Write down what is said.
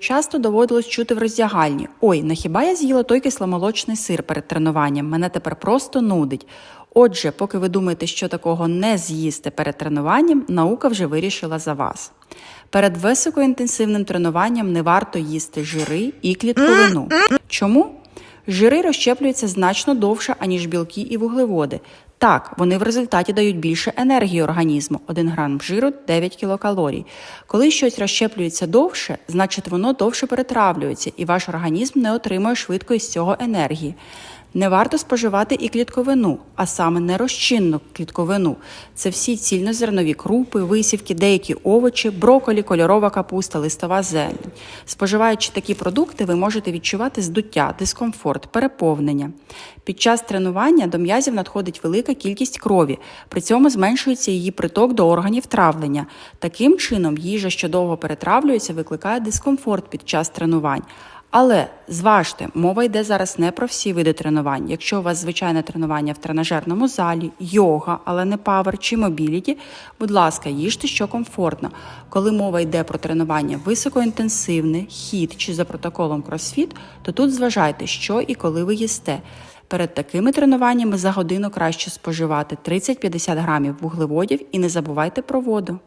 Часто доводилось чути в роздягальні: ой, на хіба я з'їла той кисломолочний сир перед тренуванням? Мене тепер просто нудить. Отже, поки ви думаєте, що такого не з'їсти перед тренуванням, наука вже вирішила за вас. Перед високоінтенсивним тренуванням не варто їсти жири і клітковину. Чому? Жири розщеплюються значно довше, аніж білки і вуглеводи. Так, вони в результаті дають більше енергії організму 1 грам жиру 9 кілокалорій. Коли щось розщеплюється довше, значить воно довше перетравлюється, і ваш організм не отримує швидко із цього енергії. Не варто споживати і клітковину, а саме нерозчинну клітковину. Це всі цільнозернові крупи, висівки, деякі овочі, броколі, кольорова капуста, листова зелень. Споживаючи такі продукти, ви можете відчувати здуття, дискомфорт, переповнення. Під час тренування до м'язів надходить велика кількість крові, при цьому зменшується її приток до органів травлення. Таким чином, їжа, що довго перетравлюється, викликає дискомфорт під час тренувань. Але зважте, мова йде зараз не про всі види тренувань. Якщо у вас звичайне тренування в тренажерному залі, йога, але не павер чи мобіліті, будь ласка, їжте, що комфортно. Коли мова йде про тренування високоінтенсивне, хід чи за протоколом кросфіт, то тут зважайте, що і коли ви їсте. Перед такими тренуваннями за годину краще споживати 30-50 грамів вуглеводів і не забувайте про воду.